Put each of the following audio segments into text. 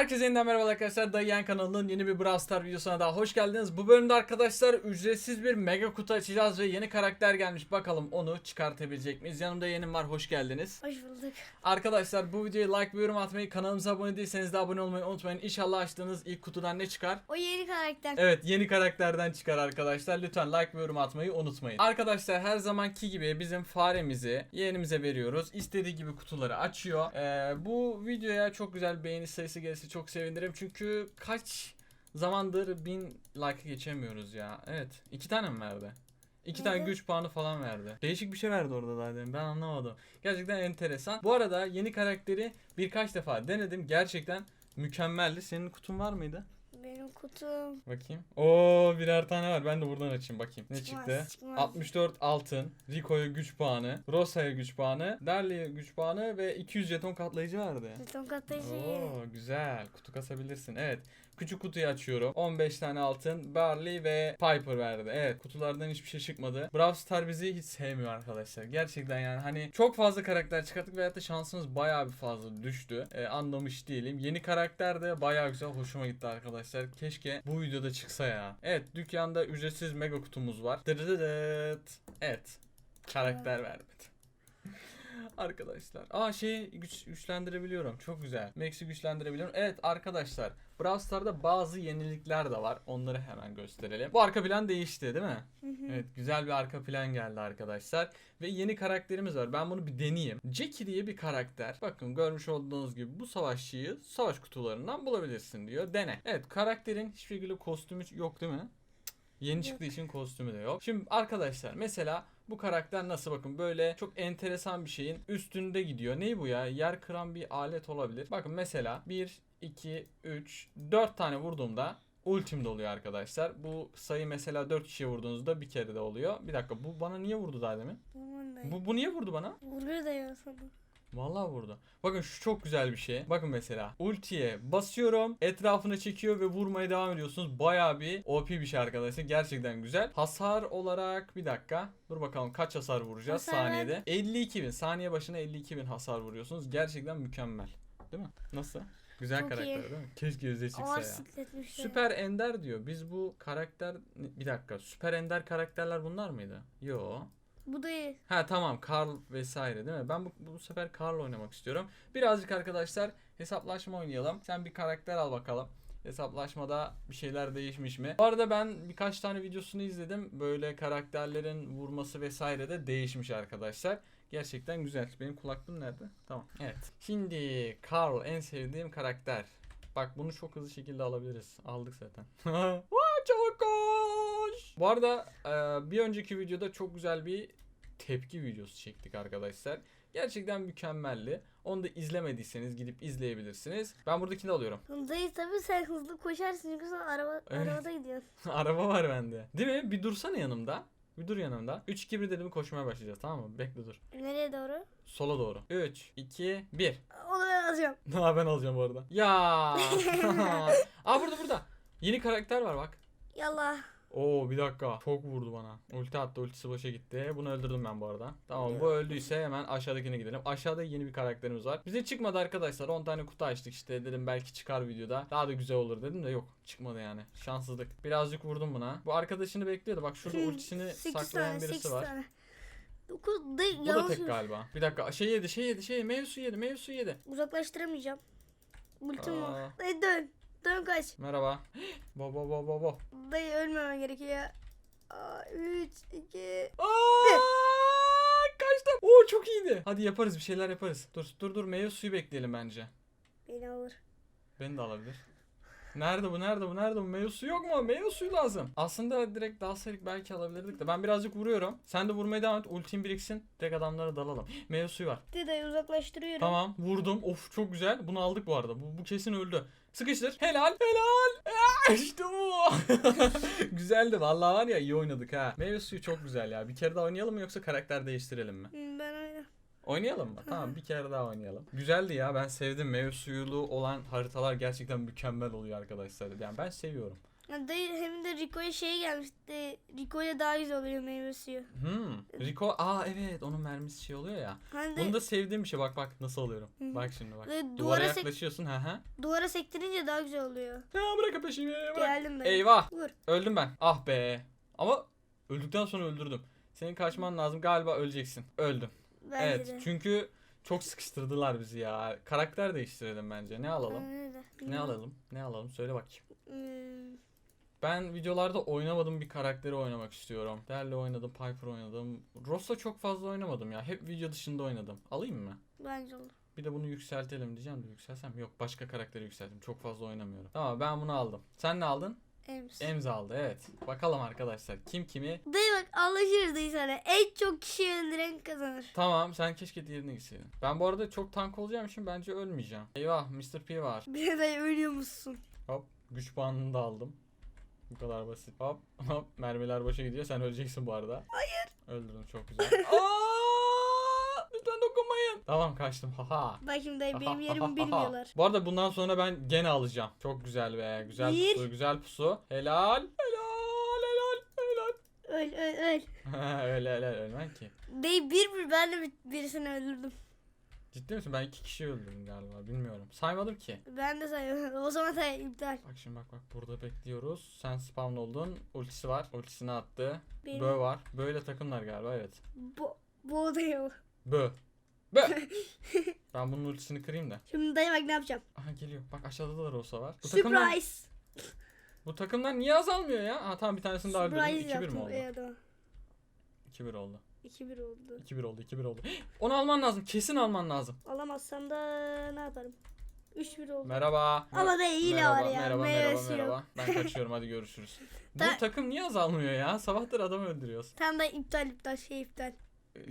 Herkese yeniden merhaba arkadaşlar. Dayan kanalının yeni bir Brawl Stars videosuna daha hoş geldiniz. Bu bölümde arkadaşlar ücretsiz bir mega kutu açacağız ve yeni karakter gelmiş. Bakalım onu çıkartabilecek miyiz? Yanımda yeğenim var. Hoş geldiniz. Hoş bulduk. Arkadaşlar bu videoya like ve yorum atmayı, kanalımıza abone değilseniz de abone olmayı unutmayın. İnşallah açtığınız ilk kutudan ne çıkar? O yeni karakter. Evet yeni karakterden çıkar arkadaşlar. Lütfen like ve yorum atmayı unutmayın. Arkadaşlar her zamanki gibi bizim faremizi yeğenimize veriyoruz. İstediği gibi kutuları açıyor. Ee, bu videoya çok güzel beğeni sayısı gelirse çok sevinirim. Çünkü kaç zamandır bin like geçemiyoruz ya. Evet. iki tane mi verdi? İki tane güç puanı falan verdi. Değişik bir şey verdi orada zaten. Ben anlamadım. Gerçekten enteresan. Bu arada yeni karakteri birkaç defa denedim. Gerçekten mükemmeldi. Senin kutun var mıydı? Benim kutum. Bakayım. Oo birer tane var. Ben de buradan açayım bakayım. Ne Çıkmaz, çıktı? çıkmaz. 64 altın, Rico'ya güç puanı, Rosa'ya güç puanı, Darly'e güç puanı ve 200 jeton katlayıcı vardı. Jeton katlayıcı. Oo güzel. Kutu kasabilirsin. Evet. Küçük kutuyu açıyorum. 15 tane altın, Barley ve Piper verdi. Evet kutulardan hiçbir şey çıkmadı. Brawl Star bizi hiç sevmiyor arkadaşlar. Gerçekten yani hani çok fazla karakter çıkarttık ve hatta şansımız bayağı bir fazla düştü. Ee, anlamış değilim. Yeni karakter de bayağı güzel hoşuma gitti arkadaşlar. Keşke bu videoda çıksa ya. Evet dükkanda ücretsiz mega kutumuz var. Dırıdıdıt. Evet. Karakter vermedi. Arkadaşlar. Aa şeyi güç, güçlendirebiliyorum. Çok güzel. Max'i güçlendirebiliyorum. Evet arkadaşlar. Brawl Stars'da bazı yenilikler de var. Onları hemen gösterelim. Bu arka plan değişti değil mi? Hı hı. Evet güzel bir arka plan geldi arkadaşlar. Ve yeni karakterimiz var. Ben bunu bir deneyeyim. Jackie diye bir karakter. Bakın görmüş olduğunuz gibi bu savaşçıyı savaş kutularından bulabilirsin diyor. Dene. Evet karakterin hiçbir şekilde kostümü yok değil mi? Yeni çıktığı için kostümü de yok. Şimdi arkadaşlar mesela bu karakter nasıl bakın böyle çok enteresan bir şeyin üstünde gidiyor. Ney bu ya? Yer kıran bir alet olabilir. Bakın mesela 1, 2, 3, 4 tane vurduğumda ultim de oluyor arkadaşlar. Bu sayı mesela 4 kişiye vurduğunuzda bir kere de oluyor. Bir dakika bu bana niye vurdu daha demin? Bu, bu niye vurdu bana? Vuruyor da ya sana. Vallahi vurdu. Bakın şu çok güzel bir şey. Bakın mesela ultiye basıyorum. Etrafına çekiyor ve vurmaya devam ediyorsunuz. Bayağı bir OP bir şey arkadaşlar. Gerçekten güzel. Hasar olarak bir dakika. Dur bakalım kaç hasar vuracağız Hasar saniyede. 52 bin. Saniye başına 52 bin hasar vuruyorsunuz. Gerçekten mükemmel. Değil mi? Nasıl? Güzel Çok karakter iyi. değil mi? Keşke yüzde çıksa Ağır ya. Süper Ender diyor. Biz bu karakter bir dakika. Süper Ender karakterler bunlar mıydı? Yo. Bu iyi. Ha tamam Karl vesaire değil mi? Ben bu, bu sefer Karl oynamak istiyorum. Birazcık arkadaşlar hesaplaşma oynayalım. Sen bir karakter al bakalım. Hesaplaşmada bir şeyler değişmiş mi? Bu arada ben birkaç tane videosunu izledim. Böyle karakterlerin vurması vesaire de değişmiş arkadaşlar. Gerçekten güzel. Benim kulaklığım nerede? Tamam. Evet. Şimdi Karl en sevdiğim karakter. Bak bunu çok hızlı şekilde alabiliriz. Aldık zaten. Vay çabuk koş. Bu arada e, bir önceki videoda çok güzel bir tepki videosu çektik arkadaşlar. Gerçekten mükemmeldi. Onu da izlemediyseniz gidip izleyebilirsiniz. Ben buradakini alıyorum. Dayı tabii sen hızlı koşarsın çünkü sen araba, Evet. arabada gidiyorsun. Araba var bende. Değil mi? Bir dursana yanımda. Bir dur yanımda. 3 2 1 dedim koşmaya başlayacağız tamam mı? Bekle dur. Nereye doğru? Sola doğru. 3 2 1. Onu ben alacağım. Ha ben alacağım bu arada. Ya. Aa burada burada. Yeni karakter var bak. Yallah. Oo bir dakika. Çok vurdu bana. Ulti attı. Ultisi boşa gitti. Bunu öldürdüm ben bu arada. Tamam bu öldüyse hemen aşağıdakine gidelim. Aşağıda yeni bir karakterimiz var. Bize çıkmadı arkadaşlar. 10 tane kutu açtık işte. Dedim belki çıkar videoda. Daha da güzel olur dedim de yok. Çıkmadı yani. Şanssızlık. Birazcık vurdum buna. Bu arkadaşını bekliyordu. Bak şurada ultisini Sekiz saklayan birisi var. Tane. Dokuz. Dayı Bu da tek galiba. Bir dakika. Şey yedi, şey yedi, şey yedi. Meyve suyu yedi, meyve suyu yedi. Uzaklaştıramayacağım. Ultim var. Aa, Dayı dön. Dön kaç. merhaba. Bo bo bo bo bo. Dayı ölmemen gerekiyor ya. Aa, Üç, iki. Aa, kaçtım. Oo çok iyiydi. Hadi yaparız bir şeyler yaparız. Dur dur dur meyve suyu bekleyelim bence. Beni alır. Beni de alabilir. Nerede bu nerede bu nerede bu meyve suyu yok mu? Meyve suyu lazım. Aslında direkt dalsaydık belki alabilirdik de. Ben birazcık vuruyorum. Sen de vurmaya devam et. Ultim biriksin. Direkt adamlara dalalım. Meyve suyu var. De dayı uzaklaştırıyorum. Tamam vurdum. Of çok güzel. Bunu aldık bu arada. Bu, bu kesin öldü. Sıkıştır. Helal. Helal. Aa, İşte bu. Güzeldi. Vallahi var ya iyi oynadık ha. Meyve suyu çok güzel ya. Bir kere daha oynayalım mı yoksa karakter değiştirelim mi? Hmm, Ben. Oynayalım mı? Tamam bir kere daha oynayalım. Güzeldi ya ben sevdim. Meyve suyulu olan haritalar gerçekten mükemmel oluyor arkadaşlar. Yani ben seviyorum. Dayı hem de Rico'ya şey gelmişti. Rico'ya daha güzel oluyor meyve suyu. Hmm. Rico aa evet onun mermisi şey oluyor ya. Hani de Bunu da sevdiğim bir şey bak bak nasıl oluyorum. Hı hı. Bak şimdi bak. Ve Duvara duvara, sek- yaklaşıyorsun ha ha. duvara sektirince daha güzel oluyor. Ya bırak peşimi bırak. Geldim ben. Eyvah Vur. öldüm ben. Ah be. Ama öldükten sonra öldürdüm. Senin kaçman lazım galiba öleceksin. Öldüm. Bence evet de. çünkü çok sıkıştırdılar bizi ya. Karakter değiştirelim bence. Ne alalım? Öyle. Ne alalım? Ne alalım? Söyle bakayım. Hmm, Ben videolarda oynamadığım bir karakteri oynamak istiyorum. Derle oynadım, Piper oynadım. Ross'la çok fazla oynamadım ya. Hep video dışında oynadım. Alayım mı? bence olur. Bir de bunu yükseltelim diyeceğim de yükseltsem. Yok başka karakteri yükselttim. Çok fazla oynamıyorum. Tamam ben bunu aldım. Sen ne aldın? Ems. Emza aldı evet. Bakalım arkadaşlar kim kimi. Dayı bak anlaşırız dayı sana. En çok kişi öldüren kazanır. Tamam sen keşke diğerine gitseydin. Ben bu arada çok tank olacağım için bence ölmeyeceğim. Eyvah Mr. P var. Bir de dayı ölüyor musun? Hop güç puanını da aldım. Bu kadar basit. Hop hop mermiler boşa gidiyor. Sen öleceksin bu arada. Hayır. Öldürdüm çok güzel. Aa. Tamam kaçtım. Haha. Bak şimdi dayı benim yerimi bilmiyorlar. Bu arada bundan sonra ben gene alacağım. Çok güzel be. Güzel Bir. pusu, güzel pusu. Helal. Helal, helal, helal. Öl öl öl. öyle öyle ölmem ki. Dayı bir bir ben de bir- birisini öldürdüm. Ciddi misin? Ben iki kişi öldürdüm galiba. Bilmiyorum. Saymadım ki. Ben de sayıyorum. O zaman say iptal. Bak şimdi bak bak burada bekliyoruz. Sen spawn oldun. Ultisi var. Ultisini attı. Benim Bö var. Böyle takımlar galiba evet. bu, bu odaya Bö. Bö. ben bunun ultisini kırayım da. Şimdi dayı bak ne yapacağım. Aha geliyor. Bak aşağıda da Rosa var. Bu takımlar, Surprise. bu takımlar niye azalmıyor ya? Ha tamam bir tanesini daha öldürdüm. Surprise 2-1 mi yaptım. oldu? Evet o. 2-1 oldu. 2-1 oldu. 2-1 oldu. 2-1 oldu. Onu alman lazım. Kesin alman lazım. Alamazsam da ne yaparım? 3-1 oldu. Merhaba. Ama da iyi merhaba, var ya. Merhaba, Meyvesi merhaba, yok. merhaba. Ben kaçıyorum hadi görüşürüz. Bu Ta- takım niye azalmıyor ya? Sabahtır adam öldürüyoruz. Tam da iptal iptal şey iptal.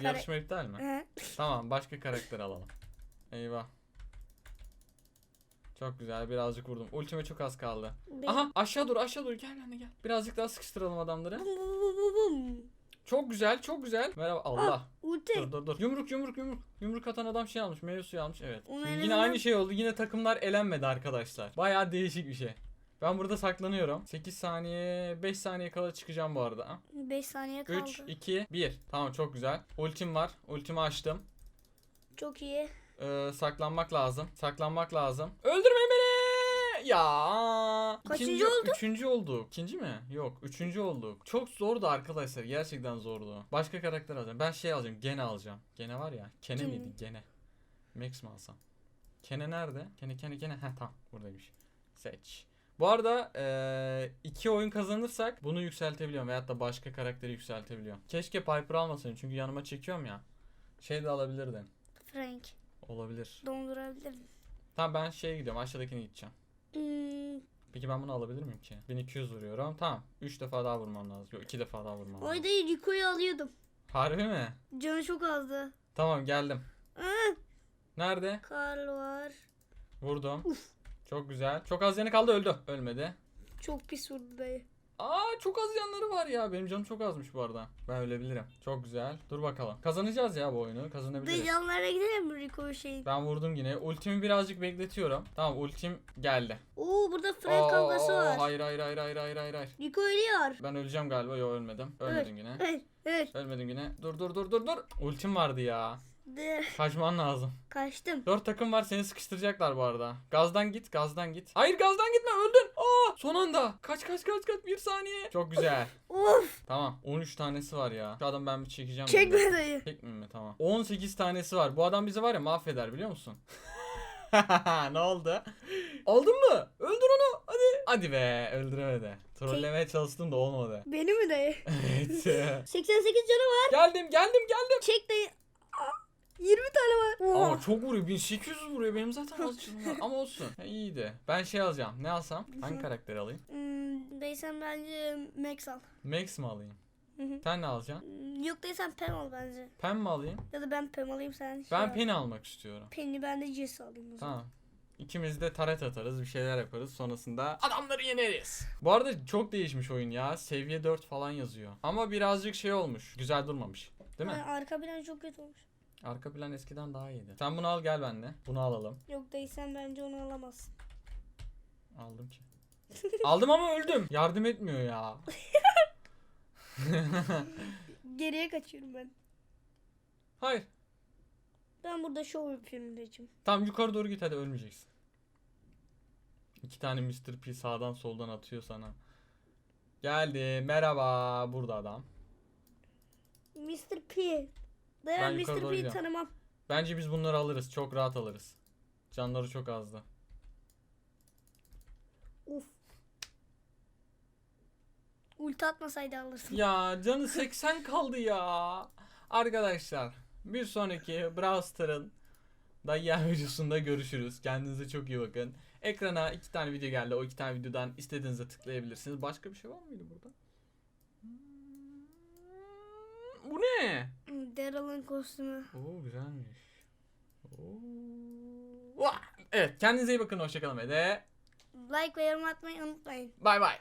Yarışma iptal mi? Hı. Tamam başka karakter alalım. Eyvah. Çok güzel birazcık vurdum. Ultime çok az kaldı. Benim- Aha aşağı dur aşağı dur gel lan gel. Birazcık daha sıkıştıralım adamları. Bum bum bum bum bum. Çok güzel çok güzel. Merhaba Allah. Ulti. Dur dur dur. Yumruk yumruk yumruk. Yumruk atan adam şey almış. Meyve suyu almış. Evet. En yine aynı şey oldu. Yine takımlar elenmedi arkadaşlar. Bayağı değişik bir şey. Ben burada saklanıyorum. 8 saniye 5 saniye kala çıkacağım bu arada. 5 saniye kaldı. 3 2 1. Tamam çok güzel. Ultim var. Ultimi açtım. Çok iyi. Ee, saklanmak lazım. Saklanmak lazım. Öldürme beni! Ya. Kaçıncı İkinci- olduk? Üçüncü olduk. İkinci mi? Yok. Üçüncü olduk. Çok zordu arkadaşlar. Gerçekten zordu. Başka karakter alacağım. Ben şey alacağım. Gene alacağım. Gene var ya. Kene Kim? miydi? Gene. Max mi alsam? Kene nerede? Kene kene kene. Heh tamam. Buradaymış. Seç. Bu arada eee, iki oyun kazanırsak bunu yükseltebiliyorum veyahut da başka karakteri yükseltebiliyorum. Keşke Piper almasaydım çünkü yanıma çekiyorum ya. Şey de alabilirdin. Frank. Olabilir. Dondurabilirim. Tamam ben şeye gidiyorum aşağıdakine gideceğim. Hmm. Peki ben bunu alabilir miyim ki? 1200 vuruyorum. Tamam. 3 defa daha vurmam lazım. Yok 2 defa daha vurmam lazım. Oyda Rico'yu alıyordum. Harbi mi? Canı çok azdı. Tamam geldim. Aa, Nerede? Karl var. Vurdum. Çok güzel. Çok az yanı kaldı öldü. Ölmedi. Çok pis vurdu dayı. Aa çok az yanları var ya. Benim canım çok azmış bu arada. Ben ölebilirim. Çok güzel. Dur bakalım. Kazanacağız ya bu oyunu. Dayı Kazanabiliriz. canlarına gidelim mi Rico şeyin? Ben vurdum yine. Ultimi birazcık bekletiyorum. Tamam ultim geldi. Oo burada Frank kavgası Oo, var. Hayır hayır hayır hayır hayır hayır hayır. Rico ölüyor. Ben öleceğim galiba. Yok ölmedim. Ölmedim yine. Evet. Evet. Ölmedim yine. Dur dur dur dur dur. Ultim vardı ya. De, Kaçman lazım. kaçtım. Dört takım var seni sıkıştıracaklar bu arada. Gazdan git gazdan git. Hayır gazdan gitme öldün. Aa son anda. Kaç kaç kaç kaç bir saniye. Çok güzel. Of. tamam 13 tanesi var ya. Şu adam ben bir çekeceğim. Çekme dayı. Çekmeyeyim mi tamam. 18 tanesi var. Bu adam bizi var ya mahveder biliyor musun? ne oldu? Aldın mı? Öldür onu. Hadi. Hadi be öldüremedi. Trollemeye çalıştım da olmadı. Beni mi dayı? Evet. 88 canı var. geldim geldim geldim. Çek dayı. Aa, 20 tane var. Oo. Ama çok vuruyor. 1800 vuruyor. Benim zaten az canım var. Ama olsun. Ha, iyiydi. Ben şey alacağım. Ne alsam? Hangi karakteri alayım? Hmm, dayı sen bence Max al. Max mi alayım? Hı hı. Sen ne alacaksın? Hmm, Yok dayı sen Pam al bence. Pen mi alayım? Ya da ben Pam alayım sen şey Ben al. Pen'i almak istiyorum. Penny ben de Jess alayım o zaman. Tamam. İkimiz de taret atarız, bir şeyler yaparız. Sonrasında adamları yeneriz. Bu arada çok değişmiş oyun ya. Seviye 4 falan yazıyor. Ama birazcık şey olmuş. Güzel durmamış. Değil mi? Ha, arka plan çok kötü olmuş. Arka plan eskiden daha iyiydi. Sen bunu al gel benimle. Bunu alalım. Yok dayı sen bence onu alamazsın. Aldım ki. Aldım ama öldüm. Yardım etmiyor ya. Geriye kaçıyorum ben. Hayır. Ben burada şov yapıyorum diyeceğim. Tamam yukarı doğru git hadi ölmeyeceksin. İki tane Mr. P sağdan soldan atıyor sana. Geldi. Merhaba. Burada adam. Mr. P. Dayan Ben yukarı Mr. doğru gidiyorum. tanımam. Bence biz bunları alırız. Çok rahat alırız. Canları çok azdı. Uf. Ulti atmasaydı alırsın. Ya canı 80 kaldı ya. Arkadaşlar bir sonraki Brawl Stars'ın Dayı videosunda görüşürüz. Kendinize çok iyi bakın. Ekrana iki tane video geldi. O iki tane videodan istediğinize tıklayabilirsiniz. Başka bir şey var mıydı burada? Hmm, Bu ne? Daryl'ın kostümü. Oo güzelmiş. Oo. Vah! Evet kendinize iyi bakın. Hoşçakalın ve de Like ve yorum atmayı unutmayın. bay bay.